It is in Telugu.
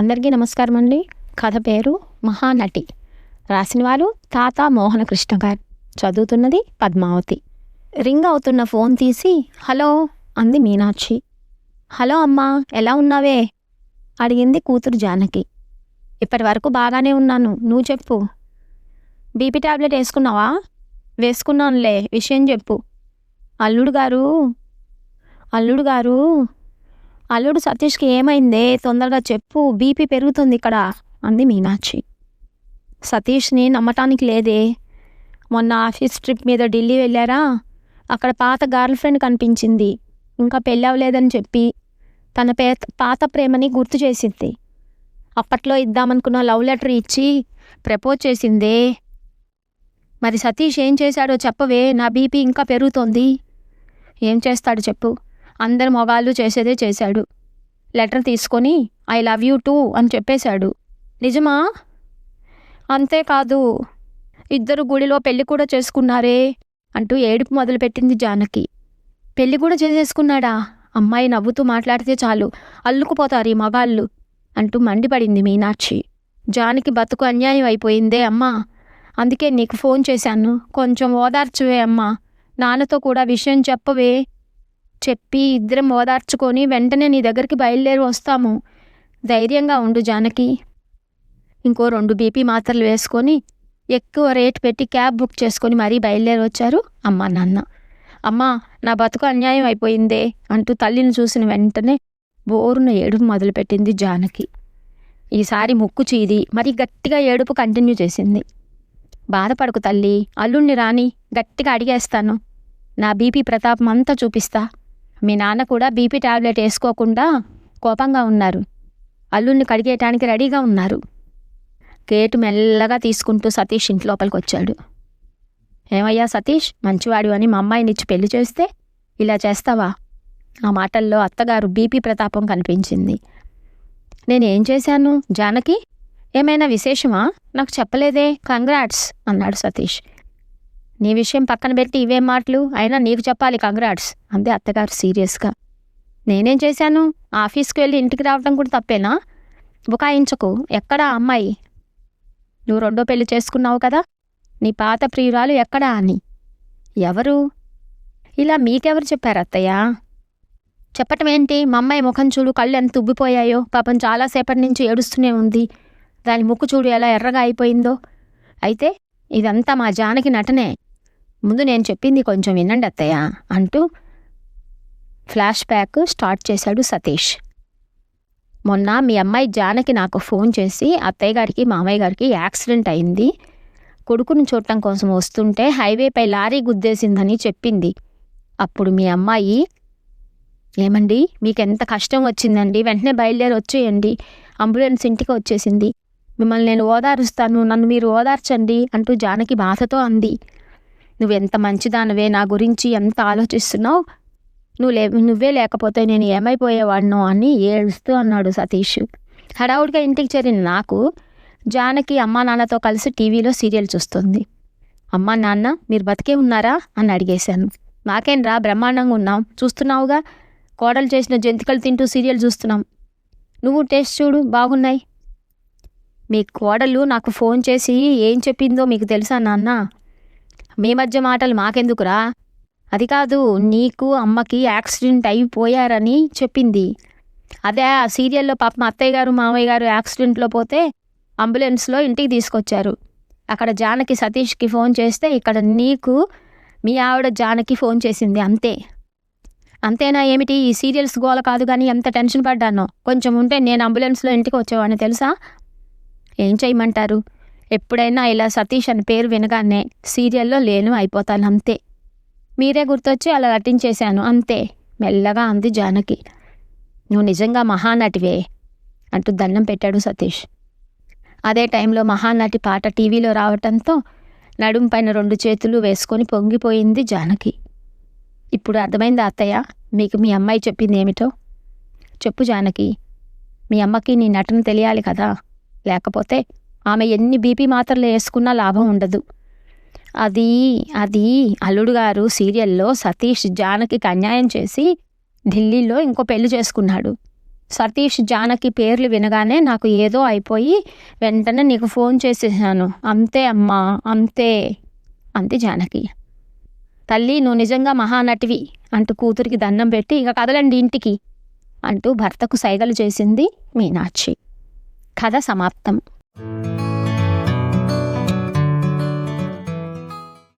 అందరికీ నమస్కారం అండి. కథ పేరు మహానటి. రాసిన వారు తాత మోహనకృష్ణ గారు. చదువుతున్నది పద్మావతి. రింగ్ అవుతున్న ఫోన్ తీసి హలో అంది మీనాక్షి. హలో అమ్మా ఎలా ఉన్నావే? అడిగింది కూతురు జానకి. ఇప్పటి వరకు బాగానే ఉన్నాను. నువ్వు చెప్పు. బీపీ టాబ్లెట్ వేసుకున్నావా? వేసుకున్నానులే. విషయం చెప్పు. అల్లుడు గారు? అల్లుడు గారు అల్లుడు సతీష్కి ఏమైందే? తొందరగా చెప్పు. బీపీ పెరుగుతుంది ఇక్కడ అంది మీనాక్షి. సతీష్ని నమ్మటానికి లేదే. మొన్న ఆఫీస్ ట్రిప్ మీద ఢిల్లీ వెళ్ళారా? అక్కడ పాత గర్ల్ ఫ్రెండ్ కనిపించింది. ఇంకా పెళ్ళి అవ్వలేదని చెప్పి తన పే పాత ప్రేమని గుర్తు చేసింది. అప్పట్లో ఇద్దామనుకున్న లవ్ లెటర్ ఇచ్చి ప్రపోజ్ చేసిందే. మరి సతీష్ ఏం చేశాడో చెప్పవే. నా బీపీ ఇంకా పెరుగుతోంది. ఏం చేస్తాడు చెప్పు. అందరు మొగాళ్ళు చేసేదే చేశాడు. లెటర్ తీసుకొని ఐ లవ్ యూ టూ అని చెప్పేశాడు. నిజమా? అంతేకాదు ఇద్దరు గుడిలో పెళ్ళి కూడా చేసుకున్నారే అంటూ ఏడుపు మొదలుపెట్టింది జానకి. పెళ్ళి కూడా చేసేసుకున్నాడా? అమ్మాయి నవ్వుతూ మాట్లాడితే చాలు అల్లుకుపోతారు ఈ మగాళ్ళు అంటూ మండిపడింది మీనాక్షి. జానకి బతుకు అన్యాయం అయిపోయిందే అమ్మా. అందుకే నీకు ఫోన్ చేశాను. కొంచెం ఓదార్చువే అమ్మా. నాన్నతో కూడా విషయం చెప్పవే చెప్పి ఇద్దరం ఓదార్చుకొని వెంటనే నీ దగ్గరికి బయలుదేరి వస్తాము. ధైర్యంగా ఉండు జానకి. ఇంకో రెండు బీపీ మాత్రలు వేసుకొని ఎక్కువ రేట్ పెట్టి క్యాబ్ బుక్ చేసుకొని మరీ బయలుదేరి వచ్చారు అమ్మ నాన్న. అమ్మా నా బతుకు అన్యాయం అయిపోయిందే అంటూ తల్లిని చూసిన వెంటనే బోరున ఏడుపు మొదలుపెట్టింది జానకి. ఈసారి ముక్కు చీది మరి గట్టిగా ఏడుపు కంటిన్యూ చేసింది. బాధపడకు తల్లి అల్లుణ్ణి రాని గట్టిగా అడిగేస్తాను. నా బీపీ ప్రతాపం అంతా చూపిస్తా. మీ నాన్న కూడా బీపీ టాబ్లెట్ వేసుకోకుండా కోపంగా ఉన్నారు. అల్లుల్ని కడిగేయటానికి రెడీగా ఉన్నారు. గేటు మెల్లగా తీసుకుంటూ సతీష్ ఇంటి లోపలికి వచ్చాడు. ఏమయ్యా సతీష్ మంచివాడు అని మా అమ్మాయినిచ్చి పెళ్ళి చేస్తే ఇలా చేస్తావా? ఆ మాటల్లో అత్తగారు బీపీ ప్రతాపం కనిపించింది. నేనేం చేశాను? జానకి? ఏమైనా విశేషమా? నాకు చెప్పలేదే. కంగ్రాట్స్ అన్నాడు సతీష్. నీ విషయం పక్కన పెట్టి ఇవేం మాటలు? అయినా నీకు చెప్పాలి కంగ్రాట్స్ అంది అత్తగారు సీరియస్గా. నేనేం చేశాను? ఆఫీస్కి వెళ్ళి ఇంటికి రావడం కూడా తప్పేనా? బుకాయించకు ఎక్కడా అమ్మాయి? నువ్వు రెండో పెళ్ళి చేసుకున్నావు కదా? నీ పాత ప్రియురాలు ఎక్కడా అని. ఎవరు? ఇలా మీకెవరు చెప్పారు అత్తయ్య? చెప్పటం ఏంటి? మా అమ్మాయి ముఖం చూడు కళ్ళు ఎంత ఉబ్బిపోయాయో. పాపం చాలాసేపటి నుంచి ఏడుస్తూనే ఉంది. దాని ముక్కు చూడు ఎలా ఎర్రగా అయిపోయిందో. అయితే ఇదంతా మా జానకి నటనే. ముందు నేను చెప్పింది కొంచెం వినండి అత్తయ్య అంటూ ఫ్లాష్ బ్యాక్ స్టార్ట్ చేశాడు సతీష్. మొన్న మీ అమ్మాయి జానకి నాకు ఫోన్ చేసి అత్తయ్య గారికి మామయ్య గారికి యాక్సిడెంట్ అయింది. కొడుకుని చూడటం కోసం వస్తుంటే హైవేపై లారీ గుద్దేసిందని చెప్పింది. అప్పుడు మీ అమ్మాయి ఏమండి మీకు ఎంత కష్టం వచ్చిందండి వెంటనే బయలుదేరి వచ్చేయండి అంబులెన్స్ ఇంటికి వచ్చేసింది. మిమ్మల్ని నేను ఓదారుస్తాను నన్ను మీరు ఓదార్చండి అంటూ జానకి బాధతో అంది. నువ్వు ఎంత మంచిదానివే? నా గురించి ఎంత ఆలోచిస్తున్నావు? నువ్వు లే నువ్వే లేకపోతే నేను ఏమైపోయేవాడినో అని ఏడుస్తూ అన్నాడు సతీష్. హడావుడిగా ఇంటికి చేరిన నాకు జానకి అమ్మా నాన్నతో కలిసి టీవీలో సీరియల్ చూస్తుంది. అమ్మా నాన్న మీరు బతికే ఉన్నారా? అని అడిగేశాను. మాకేంరా బ్రహ్మాండంగా ఉన్నాం. చూస్తున్నావుగా? కోడలు చేసిన జంతికలు తింటూ సీరియల్ చూస్తున్నాం. నువ్వు టేస్ట్ చూడు బాగున్నాయి. మీ కోడలు నాకు ఫోన్ చేసి ఏం చెప్పిందో మీకు తెలుసా నాన్న? మీ మధ్య మాటలు మాకెందుకురా? అది కాదు నీకు అమ్మకి యాక్సిడెంట్ అయిపోయారని చెప్పింది. అదే ఆ సీరియల్లో పాప మా అత్తయ్య గారు మామయ్య గారు యాక్సిడెంట్లో పోతే అంబులెన్స్లో ఇంటికి తీసుకొచ్చారు. అక్కడ జానకి సతీష్కి ఫోన్ చేస్తే ఇక్కడ నీకు మీ ఆవిడ జానకి ఫోన్ చేసింది అంతే. అంతేనా ఏమిటి? ఈ సీరియల్స్ గోల కాదు కానీ ఎంత టెన్షన్ పడ్డానో. కొంచెం ఉంటే నేను అంబులెన్స్లో ఇంటికి వచ్చేవాడిని తెలుసా? ఏం చేయమంటారు? ఎప్పుడైనా ఇలా సతీష్ అని పేరు వినగానే సీరియల్లో లేను అయిపోతాను అంతే. మీరే గుర్తొచ్చి అలా నటించేశాను అంతే. మెల్లగా అంది జానకి. నువ్వు నిజంగా మహానటివే అంటూ దండం పెట్టాడు సతీష్. అదే టైంలో మహానటి పాట టీవీలో రావటంతో నడుం పైన రెండు చేతులు వేసుకొని పొంగిపోయింది జానకి. ఇప్పుడు అర్థమైంది అత్తయ్య? మీకు మీ అమ్మాయి చెప్పింది ఏమిటో? చెప్పు జానకి. మీ అమ్మకి నీ నటన తెలియాలి కదా? లేకపోతే ఆమె ఎన్ని బీపీ మాత్రలు వేసుకున్నా లాభం ఉండదు. అది అది అల్లుడు గారు సీరియల్లో సతీష్ జానకి అన్యాయం చేసి ఢిల్లీలో ఇంకో పెళ్ళి చేసుకున్నాడు. సతీష్ జానకి పేర్లు వినగానే నాకు ఏదో అయిపోయి వెంటనే నీకు ఫోన్ చేసేసాను. అంతే అమ్మా అంతే అంది జానకి. తల్లి నువ్వు నిజంగా మహానటివి అంటూ కూతురికి దండం పెట్టి ఇక కదలండి ఇంటికి అంటూ భర్తకు సైగలు చేసింది మీనాక్షి. కథ సమాప్తం. Thank you.